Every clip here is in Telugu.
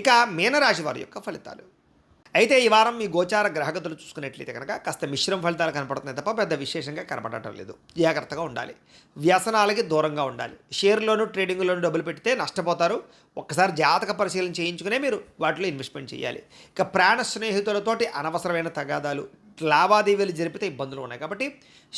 ఇక మీనరాశి వారి యొక్క ఫలితాలు. అయితే ఈ వారం మీ గోచార గ్రహగతులు చూసుకున్నట్లయితే కనుక కాస్త మిశ్రమ ఫలితాలు కనపడుతున్నాయి తప్ప పెద్ద విశేషంగా కనపడటం లేదు. జాగ్రత్తగా ఉండాలి. వ్యసనాలకి దూరంగా ఉండాలి. షేర్లోను ట్రేడింగ్లోను డబ్బులు పెడితే నష్టపోతారు. ఒక్కసారి జాతక పరిశీలన చేయించుకునే మీరు వాటిలో ఇన్వెస్ట్మెంట్ చేయాలి. ఇక ప్రాణ స్నేహితులతోటి అనవసరమైన తగాదాలు లావాదేవీలు జరిపితే ఇబ్బందులు ఉన్నాయి కాబట్టి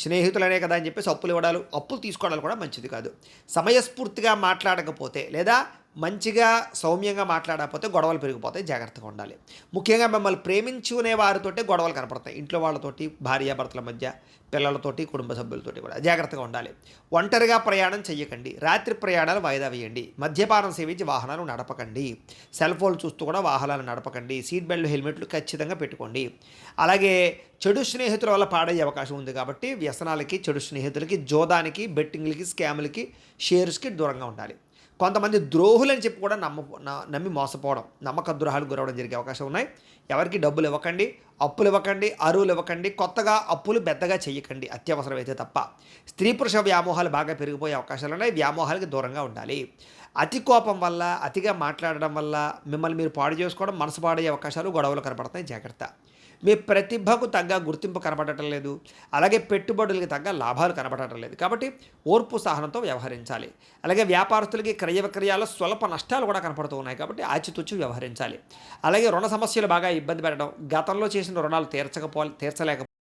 స్నేహితులనే కదా అని చెప్పేసి అప్పులు ఇవ్వడాలు అప్పులు తీసుకోవడాలు కూడా మంచిది కాదు. సమయస్ఫూర్తిగా మాట్లాడకపోతే లేదా మంచిగా సౌమ్యంగా మాట్లాడకపోతే గొడవలు పెరిగిపోతాయి. జాగ్రత్తగా ఉండాలి. ముఖ్యంగా మిమ్మల్ని ప్రేమించుకునే వారితోటే గొడవలు కనపడతాయి. ఇంట్లో వాళ్ళతోటి భార్యాభర్తల మధ్య పిల్లలతోటి కుటుంబ సభ్యులతోటి కూడా. జాగ్రత్తగా ఉండాలి. ఒంటరిగా ప్రయాణం చేయకండి రాత్రి ప్రయాణాలు వాయిదా వేయండి. మద్యపానం సేవించి వాహనాలు నడపకండి. సెల్ ఫోన్ చూస్తూ కూడా వాహనాలు నడపకండి. సీట్ బెల్ట్ హెల్మెట్లు ఖచ్చితంగా పెట్టుకోండి. అలాగే చెడు స్నేహితుల వల్ల పాడయ్యే అవకాశం ఉంది కాబట్టి వ్యసనాలకి చెడు స్నేహితులకి జోదానికి బెట్టింగ్లకి స్కాములకి షేర్స్కి దూరంగా ఉండాలి. కొంతమంది ద్రోహులని చెప్పి కూడా నమ్మ నమ్మి మోసపోవడం నమ్మక ద్రోహాలు గురవడం జరిగే అవకాశం ఉన్నాయి. ఎవరికి డబ్బులు ఇవ్వకండి. అప్పులు ఇవ్వకండి అరువులు ఇవ్వకండి కొత్తగా అప్పులు పెద్దగా చేయకండి అత్యవసరమైతే తప్ప. స్త్రీ పురుష వ్యామోహాలు బాగా పెరిగిపోయే అవకాశాలు ఉన్నాయి వ్యామోహాలకి దూరంగా ఉండాలి. అతి కోపం వల్ల అతిగా మాట్లాడడం వల్ల మిమ్మల్ని మీరు పాడు చేసుకోవడం మనసు పాడయ్యే అవకాశాలు గొడవలు కనపడతాయి జాగ్రత్త. మీ ప్రతిభకు తగ్గ గుర్తింపు కనబడటం లేదు అలాగే పెట్టుబడులకి తగ్గ లాభాలు కనబడటం లేదు. కాబట్టి ఓర్పు సహనంతో వ్యవహరించాలి. అలాగే వ్యాపారస్తులకి క్రయ విక్రయాల్లో స్వల్ప నష్టాలు కూడా కనపడుతూ ఉన్నాయి కాబట్టి ఆచితూచి వ్యవహరించాలి. అలాగే రుణ సమస్యలు బాగా ఇబ్బంది పెట్టడం గతంలో చేసిన రుణాలు తీర్చకపో తీర్చలేక